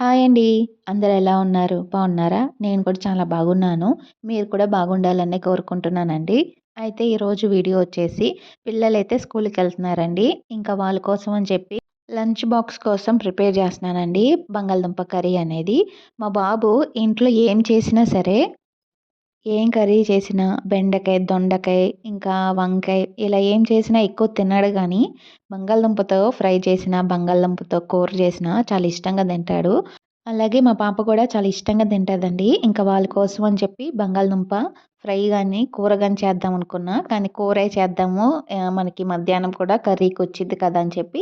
Hi అండి. అందరు ఎలా ఉన్నారు? బాగున్నారా? నేను కూడా చాలా బాగున్నాను. మీరు కూడా బాగుండాలని కోరుకుంటున్నానండి. అయితే ఈరోజు వీడియో వచ్చేసి పిల్లలైతే స్కూల్కి వెళ్తున్నారండి. ఇంకా వాళ్ళ కోసం అని చెప్పి లంచ్ బాక్స్ కోసం ప్రిపేర్ చేస్తున్నానండి. బంగాళదుంప కర్రీ అనేది. మా బాబు ఇంట్లో ఏం చేసినా సరే ఏం కర్రీ చేసినా? బెండకాయ దొండకాయ ఇంకా వంకాయ ఇలా ఏం చేసినా ఎక్కువ తినడు కానీ బంగాళదుంపతో ఫ్రై చేసిన బంగాళదుంపతో కూర చేసిన చాలా ఇష్టంగా తింటాడు. అలాగే మా పాప కూడా చాలా ఇష్టంగా తింటుందండి. ఇంకా వాళ్ళ కోసం అని చెప్పి బంగాళదుంప ఫ్రై కానీ కూర కానీ చేద్దాం అనుకున్నా. కానీ కూరే చేద్దాము. మనకి మధ్యాహ్నం కూడా కర్రీకి వచ్చింది కదా అని చెప్పి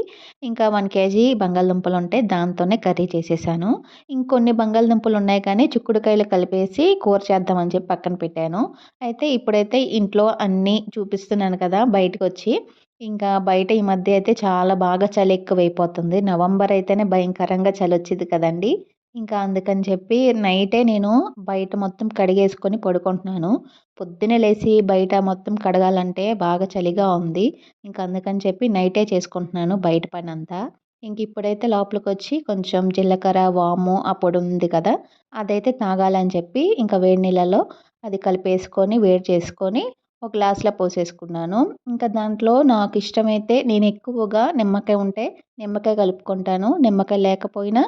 ఇంకా వన్ కేజీ బంగాళదుంపలు ఉంటే దాంతోనే కర్రీ చేసేసాను. ఇంకొన్ని బంగాళదుంపలు ఉన్నాయి కానీ చిక్కుడుకాయలు కలిపేసి కూర చేద్దామని చెప్పి పక్కన పెట్టాను. అయితే ఇప్పుడైతే ఇంట్లో అన్నీ చూపిస్తున్నాను కదా బయటకు వచ్చి. ఇంకా బయట ఈ మధ్య అయితే చాలా బాగా చలి ఎక్కువైపోతుంది. నవంబర్ అయితేనే భయంకరంగా చలి వచ్చింది కదండి. ఇంకా అందుకని చెప్పి నైటే నేను బయట మొత్తం కడిగేసుకొని పడుకుంటున్నాను. పొద్దున్నే లేచి బయట మొత్తం కడగాలంటే బాగా చలిగా ఉంది. ఇంకా అందుకని చెప్పి నైటే చేసుకుంటున్నాను బయట పని అంతా ఇంక ఇప్పుడైతే లోపలికి వచ్చి కొంచెం జీలకర్ర వాము ఆ పొడి ఉంది కదా అదైతే తాగాలని చెప్పి ఇంకా వేడి నీళ్ళలో అది కలిపేసుకొని వేడి చేసుకొని ఒక గ్లాస్లో పోసేసుకున్నాను. ఇంకా దాంట్లో నాకు ఇష్టమైతే నేను ఎక్కువగా నిమ్మకాయ ఉంటే నిమ్మకాయ కలుపుకుంటాను. నిమ్మకాయ లేకపోయినా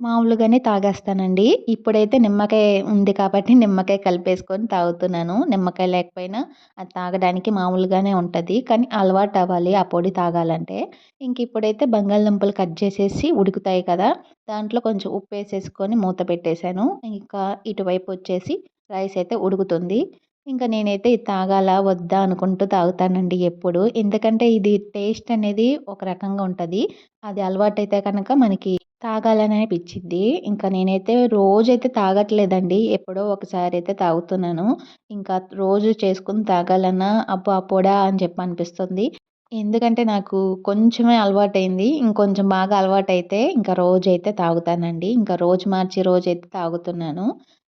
మామూలుగానే తాగేస్తానండి. ఇప్పుడైతే నిమ్మకాయ ఉంది కాబట్టి నిమ్మకాయ కలిపేసుకొని తాగుతున్నాను. నిమ్మకాయ లేకపోయినా అది తాగడానికి మామూలుగానే ఉంటుంది. కానీ అలవాటు అవ్వాలి ఆ పొడి తాగాలంటే. ఇంక ఇప్పుడైతే బంగాళదుంపలు కట్ చేసేసి ఉడుకుతాయి కదా దాంట్లో కొంచెం ఉప్పు వేసేసుకొని మూత పెట్టేశాను. ఇంకా ఇటువైపు వచ్చేసి రైస్ అయితే ఉడుకుతుంది. ఇంకా నేనైతే ఇది తాగాలా వద్దా అనుకుంటూ తాగుతానండి ఎప్పుడు. ఎందుకంటే ఇది టేస్ట్ అనేది ఒక రకంగా ఉంటుంది. అది అలవాటైతే కనుక మనకి తాగాలని అనిపించింది. ఇంకా నేనైతే రోజైతే తాగట్లేదండి. ఎప్పుడో ఒకసారి అయితే తాగుతున్నాను. ఇంకా రోజు చేసుకుని తాగాలన్నా అబ్బా పొడా అని చెప్పి అనిపిస్తుంది. ఎందుకంటే నాకు కొంచెమే అలవాటైంది. ఇంకొంచెం బాగా అలవాటైతే ఇంకా రోజైతే తాగుతానండి. ఇంకా రోజు మార్చి రోజైతే తాగుతున్నాను.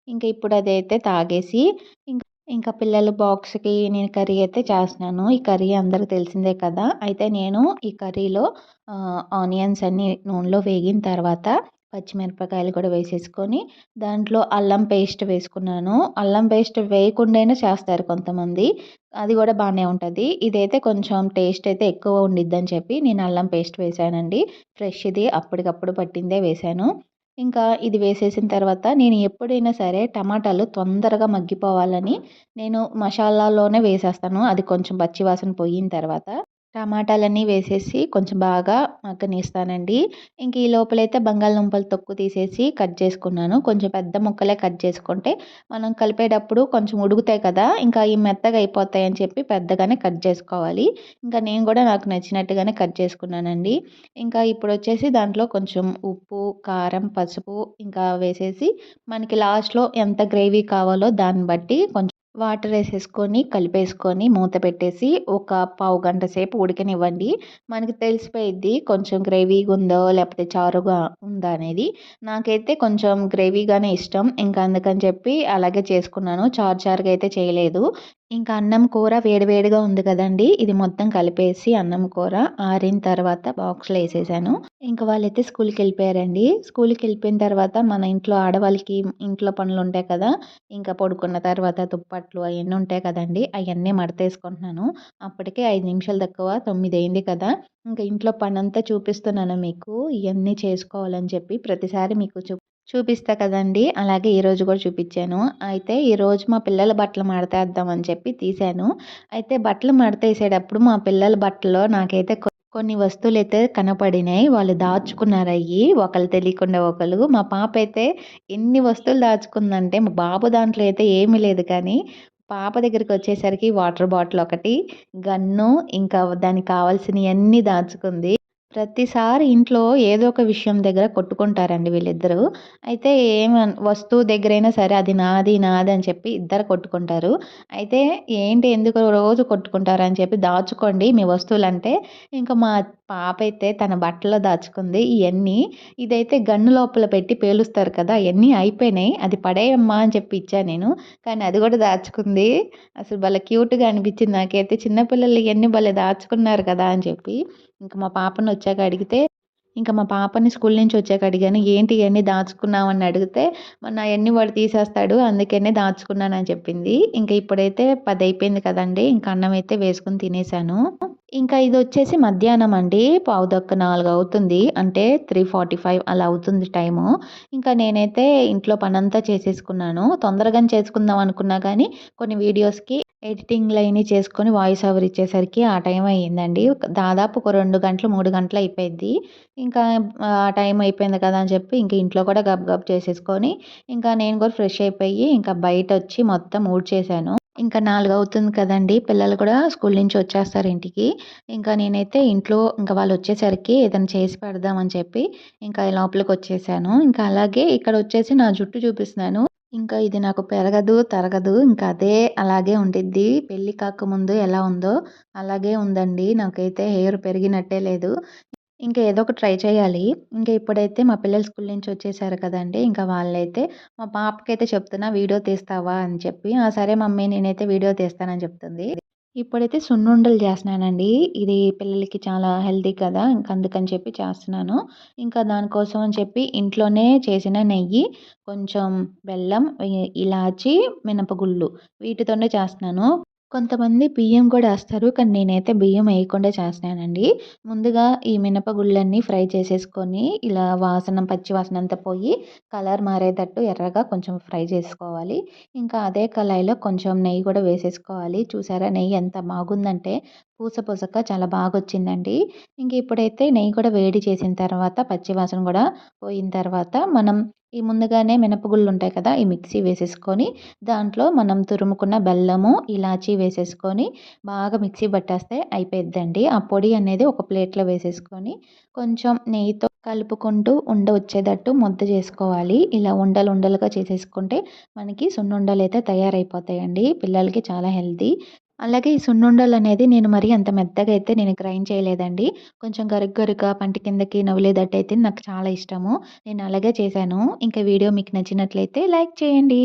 ఇంకా ఇప్పుడు అదైతే తాగేసి ఇంకా ఇంకా పిల్లల బాక్స్కి నేను కర్రీ అయితే చేస్తున్నాను. ఈ కర్రీ అందరికి తెలిసిందే కదా! అయితే నేను ఈ కర్రీలో ఆనియన్స్ అన్ని నూనెలో వేగిన తర్వాత పచ్చిమిరపకాయలు కూడా వేసేసుకొని దాంట్లో అల్లం పేస్ట్ వేసుకున్నాను. అల్లం పేస్ట్ వేయకుండానే చేస్తారు కొంతమంది. అది కూడా బాగానే ఉంటుంది. ఇదైతే కొంచెం టేస్ట్ అయితే ఎక్కువ ఉండిద్దని చెప్పి నేను అల్లం పేస్ట్ వేసానండి. ఫ్రెష్ది అప్పటికప్పుడు పట్టిందే వేసాను. ఇంకా ఇది వేసేసిన తర్వాత నేను ఎప్పుడైనా సరే టమాటాలు తొందరగా మగ్గిపోవాలని నేను మసాలాలోనే వేసేస్తాను. అది కొంచెం పచ్చివాసన పోయిన తర్వాత. టమాటాలన్నీ వేసేసి కొంచెం బాగా మగ్గనిస్తానండి. ఇంక ఈ లోపలైతే బంగాళదుంపలు తొక్కు తీసేసి కట్ చేసుకున్నాను. కొంచెం పెద్ద ముక్కలే కట్ చేసుకుంటే మనం కలిపేటప్పుడు కొంచెం ఉడుకుతాయి కదా ఇంకా ఈ మెత్తగా అయిపోతాయి అని చెప్పి పెద్దగానే కట్ చేసుకోవాలి. ఇంకా నేను కూడా నాకు నచ్చినట్టుగానే కట్ చేసుకున్నానండి. ఇంకా ఇప్పుడు వచ్చేసి దాంట్లో కొంచెం ఉప్పు కారం పసుపు ఇంకా వేసేసి మనకి లాస్ట్లో ఎంత గ్రేవీ కావాలో దాన్ని బట్టి కొంచెం వాటర్ వేసేసుకొని కలిపేసుకొని మూత పెట్టేసి ఒక పావు గంట సేపు ఉడకనివ్వండి. మనకి తెలిసిపోయిద్ది కొంచెం గ్రేవీగా ఉందో లేకపోతే చారుగా ఉందా అనేది. నాకైతే కొంచెం గ్రేవీగానే ఇష్టం. ఇంకా అందుకని చెప్పి అలాగే చేసుకున్నాను. చారు చారుగా అయితే చేయలేదు. ఇంకా అన్నం కూర వేడివేడిగా ఉంది కదండి. ఇది మొత్తం కలిపేసి అన్నం కూర ఆరిన తర్వాత బాక్స్లో వేసేసాను. ఇంకా వాళ్ళైతే స్కూల్కి వెళ్ళిపోయారండి. స్కూల్కి వెళ్ళిపోయిన తర్వాత మన ఇంట్లో ఆడవాళ్ళకి ఇంట్లో పనులు ఉంటాయి కదా. ఇంకా పడుకున్న తర్వాత దుప్పట్లు అవన్నీ ఉంటాయి కదండి. అవన్నీ మడతేసుకుంటున్నాను. అప్పటికే ఐదు నిమిషాలు తక్కువ తొమ్మిది అయింది కదా. ఇంకా ఇంట్లో పని అంతా చూపిస్తున్నాను మీకు. ఇవన్నీ చేసుకోవాలని చెప్పి ప్రతిసారి మీకు చూ చూపిస్తా కదండి. అలాగే ఈరోజు కూడా చూపించాను. అయితే ఈరోజు మా పిల్లల బట్టలు మడతేద్దామని చెప్పి తీశాను. అయితే బట్టలు మడతేసేటప్పుడు మా పిల్లల బట్టలో నాకైతే కొన్ని వస్తువులు అయితే కనపడినాయి. వాళ్ళు దాచుకున్నారు అయ్యి ఒకళ్ళు తెలియకుండా ఒకళ్ళు. మా పాప అయితే ఎన్ని వస్తువులు దాచుకుందంటే మా బాబు దాంట్లో అయితే ఏమీ లేదు కానీ పాప దగ్గరికి వచ్చేసరికి వాటర్ బాటిల్ ఒకటి గన్ను ఇంకా దానికి కావాల్సినవన్నీ దాచుకుంది. ప్రతిసారి ఇంట్లో ఏదో ఒక విషయం దగ్గర కొట్టుకుంటారండి వీళ్ళిద్దరూ. అయితే ఏం వస్తువు దగ్గరైనా సరే అది నాది నాది అని చెప్పి ఇద్దరు కొట్టుకుంటారు. అయితే ఏంటి ఎందుకు రోజు కొట్టుకుంటారు అని చెప్పి దాచుకోండి మీ వస్తువులు అంటే ఇంకా మా పాప అయితే తన బట్టలో దాచుకుంది ఇవన్నీ ఇదైతే గన్ను లోపల పెట్టి పేలుస్తారు కదా అవన్నీ అయిపోయినాయి. అది పడేయమ్మా అని చెప్పి ఇచ్చాను నేను. కానీ అది కూడా దాచుకుంది. అసలు భలే క్యూట్గా అనిపించింది నాకైతే. చిన్నపిల్లలు ఇవన్నీ భలే దాచుకున్నారు కదా అని చెప్పి. ఇంకా మా పాపను వచ్చాక అడిగితే ఇంకా మా పాపని స్కూల్ నుంచి వచ్చాక అడిగాను ఏంటి ఇవన్నీ దాచుకున్నామని అడిగితే మొన్న అవన్నీ వాడు తీసేస్తాడు అందుకనే దాచుకున్నానని చెప్పింది. ఇంకా ఇప్పుడైతే పది అయిపోయింది కదండి ఇంకా అన్నం అయితే వేసుకుని తినేసాను. ఇంకా ఇది వచ్చేసి మధ్యాహ్నం అండి. పావుదక్క నాలుగు అవుతుంది. అంటే త్రీ ఫార్టీ ఫైవ్ అలా అవుతుంది టైము. ఇంకా నేనైతే ఇంట్లో పనంతా చేసేసుకున్నాను. తొందరగానే చేసుకుందాం అనుకున్నా కానీ కొన్ని వీడియోస్కి ఎడిటింగ్లు అవన్నీ చేసుకొని వాయిస్ ఓవర్ ఇచ్చేసరికి ఆ టైం అయ్యిందండి. దాదాపు ఒక రెండు గంటలు మూడు గంటలు అయిపోయింది ఇంకా ఆ టైం అయిపోయింది కదా అని చెప్పి ఇంకా ఇంట్లో కూడా గబ్ గబ్ చేసేసుకొని ఇంకా నేను కూడా ఫ్రెష్ అయిపోయి ఇంకా బయట వచ్చి మొత్తం ఊడ్చేసాను. ఇంకా నాలుగు అవుతుంది కదండి. పిల్లలు కూడా స్కూల్ నుంచి వచ్చేస్తారు ఇంటికి. ఇంకా నేనైతే ఇంట్లో ఇంకా వాళ్ళు వచ్చేసరికి ఏదైనా చేసి పెడదామని చెప్పి ఇంకా లోపలికి వచ్చేసాను. ఇంకా అలాగే ఇక్కడ వచ్చేసి నా జుట్టు చూపిస్తున్నాను. ఇంకా ఇది నాకు పెరగదు తరగదు ఇంకా అదే అలాగే ఉండిద్ది. పెళ్ళి కాకముందు ఎలా ఉందో అలాగే ఉందండి. నాకైతే హెయిర్ పెరిగినట్టే లేదు. ఇంకా ఏదో ఒకటి ట్రై చేయాలి. ఇంకా ఇప్పుడైతే మా పిల్లలు స్కూల్ నుంచి వచ్చేసారు కదండి ఇంకా వాళ్ళైతే మా పాపకైతే చెప్తున్నా వీడియో తీస్తావా? అని చెప్పి ఆ సరే మమ్మీ నేనైతే వీడియో తీస్తానని చెప్తుంది. ఇప్పుడైతే సున్నుండలు చేస్తున్నానండి. ఇది పిల్లలకి చాలా హెల్తీ కదా ఇంకా అందుకని చెప్పి చేస్తున్నాను. ఇంకా దానికోసం అని చెప్పి ఇంట్లోనే చేసిన నెయ్యి కొంచెం బెల్లం ఇలాచి మినపగుళ్ళు వీటితోనే చేస్తున్నాను. కొంతమంది బియ్యం కూడా వేస్తారు కానీ నేనైతే బియ్యం వేయకుండా చేస్తానండి ముందుగా ఈ మినపగుళ్ళన్నీ ఫ్రై చేసేసుకొని ఇలా వాసన పచ్చి వాసన అంతా పోయి కలర్ మారేటట్టు ఎర్రగా కొంచెం ఫ్రై చేసుకోవాలి. ఇంకా అదే కళాయిలో కొంచెం నెయ్యి కూడా వేసేసుకోవాలి. చూసారా నెయ్యి ఎంత బాగుందంటే పూస పూసక చాలా బాగా వచ్చిందండి ఇంక ఇప్పుడైతే నెయ్యి కూడా వేడి చేసిన తర్వాత పచ్చి వాసన కూడా పోయిన తర్వాత మనం ఈ ముందుగానే మినపగుళ్ళు ఉంటాయి కదా ఈ మిక్సీ వేసేసుకొని దాంట్లో మనం తురుముకున్న బెల్లము ఇలాచీ వేసేసుకొని బాగా మిక్సీ పట్టేస్తే అయిపోయిద్దండి. ఆ పొడి అనేది ఒక ప్లేట్లో వేసేసుకొని కొంచెం నెయ్యితో కలుపుకుంటూ ఉండ వచ్చేటట్టు ముద్ద చేసుకోవాలి. ఇలా ఉండలు ఉండలుగా చేసేసుకుంటే మనకి సున్నుండలు అయితే తయారైపోతాయండి. పిల్లలకి చాలా హెల్తీ. అలాగే ఈ సున్నుండలు అనేది నేను మరి అంత మెత్తగా అయితే నేను గ్రైండ్ చేయలేదండి. కొంచెం గరుగ్ గరుగ్గా పంటి కిందకి నవ్వులేదట్టు అయితే నాకు చాలా ఇష్టము. నేను అలాగే చేశాను. ఇంకా వీడియో మీకు నచ్చినట్లయితే లైక్ చేయండి.